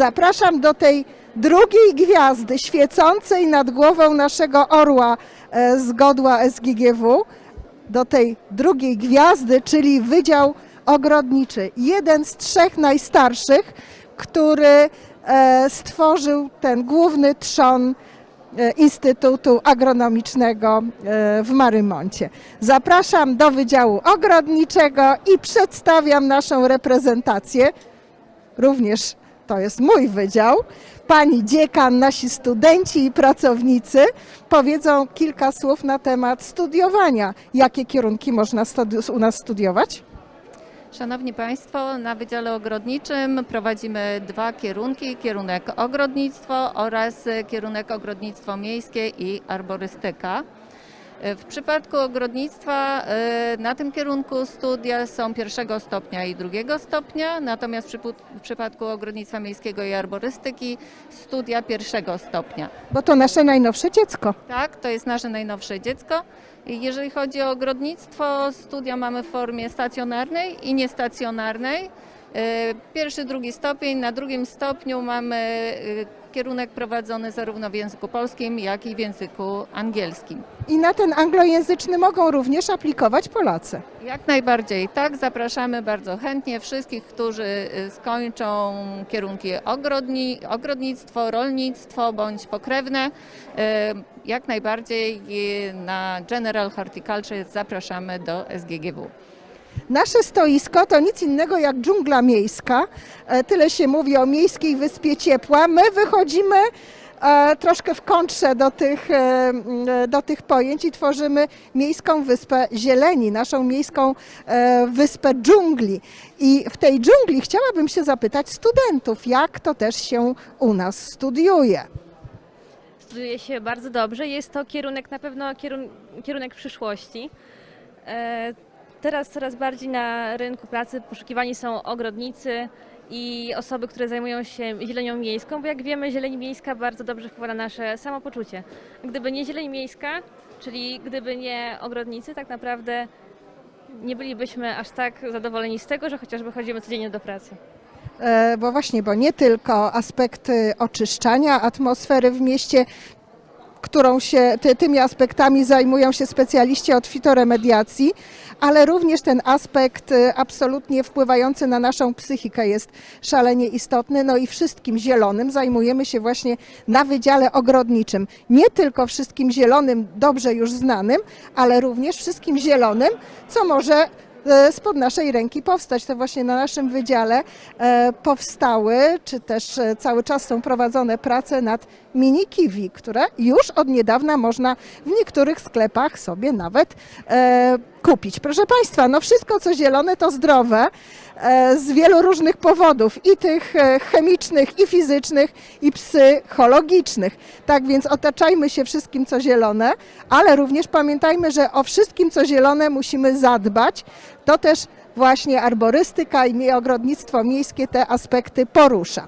Zapraszam do tej drugiej gwiazdy świecącej nad głową naszego orła e, z godła SGGW, do tej drugiej gwiazdy, czyli Wydział Ogrodniczy. Jeden z trzech najstarszych, który e, stworzył ten główny trzon e, Instytutu Agronomicznego w Marymoncie. Zapraszam do Wydziału Ogrodniczego i przedstawiam naszą reprezentację. Również to jest mój wydział. Pani dziekan, nasi studenci i pracownicy powiedzą kilka słów na temat studiowania. Jakie kierunki można u nas studiować? Szanowni Państwo, na Wydziale Ogrodniczym prowadzimy dwa kierunki, kierunek ogrodnictwo oraz kierunek ogrodnictwo miejskie i arborystyka. W przypadku ogrodnictwa e, na tym kierunku studia są pierwszego stopnia i drugiego stopnia, natomiast w przypadku ogrodnictwa miejskiego i arborystyki studia pierwszego stopnia. Bo to nasze najnowsze dziecko. Tak, to jest nasze najnowsze dziecko. Jeżeli chodzi o ogrodnictwo, studia mamy w formie stacjonarnej i niestacjonarnej. E, Pierwszy, drugi stopień. Na drugim stopniu mamy e, kierunek prowadzony zarówno w języku polskim, jak i w języku angielskim. I na ten anglojęzyczny mogą również aplikować Polacy. Jak najbardziej tak, zapraszamy bardzo chętnie wszystkich, którzy y, skończą kierunki ogrodni, ogrodnictwo, rolnictwo bądź pokrewne. Jak najbardziej na General Horticulture zapraszamy do SGGW. Nasze stoisko to nic innego jak dżungla miejska. E, Tyle się mówi o miejskiej wyspie ciepła. My wychodzimy e, troszkę w kontrze do tych, e, do tych pojęć i tworzymy miejską wyspę zieleni, naszą miejską wyspę dżungli. I w tej dżungli chciałabym się zapytać studentów, jak to też się u nas studiuje. Studiuje się bardzo dobrze. Jest to kierunek na pewno kierun kierunek przyszłości. Teraz coraz bardziej na rynku pracy poszukiwani są ogrodnicy i osoby, które zajmują się zielenią miejską, bo jak wiemy, zieleń miejska bardzo dobrze wpływa na nasze samopoczucie. Gdyby nie zieleń miejska, czyli gdyby nie ogrodnicy, tak naprawdę nie bylibyśmy aż tak zadowoleni z tego, że chociażby chodzimy codziennie do pracy. E, bo właśnie, bo nie tylko aspekty oczyszczania atmosfery w mieście, którą się, ty, tymi aspektami zajmują się specjaliści od fitoremediacji, ale również ten aspekt e, absolutnie wpływający na naszą psychikę jest szalenie istotny. No i wszystkim zielonym zajmujemy się właśnie na Wydziale Ogrodniczym. Nie tylko wszystkim zielonym, dobrze już znanym, ale również wszystkim zielonym, co może spod naszej ręki powstać. To właśnie na naszym wydziale e, powstały, czy też e, cały czas są prowadzone prace nad mini kiwi, które już od niedawna można w niektórych sklepach sobie nawet e, kupić. Proszę Państwa, no wszystko co zielone to zdrowe e, z wielu różnych powodów i tych e, chemicznych, i fizycznych, i psychologicznych. Tak więc otaczajmy się wszystkim co zielone, ale również pamiętajmy, że o wszystkim co zielone musimy zadbać. To też właśnie arborystyka i ogrodnictwo miejskie te aspekty porusza.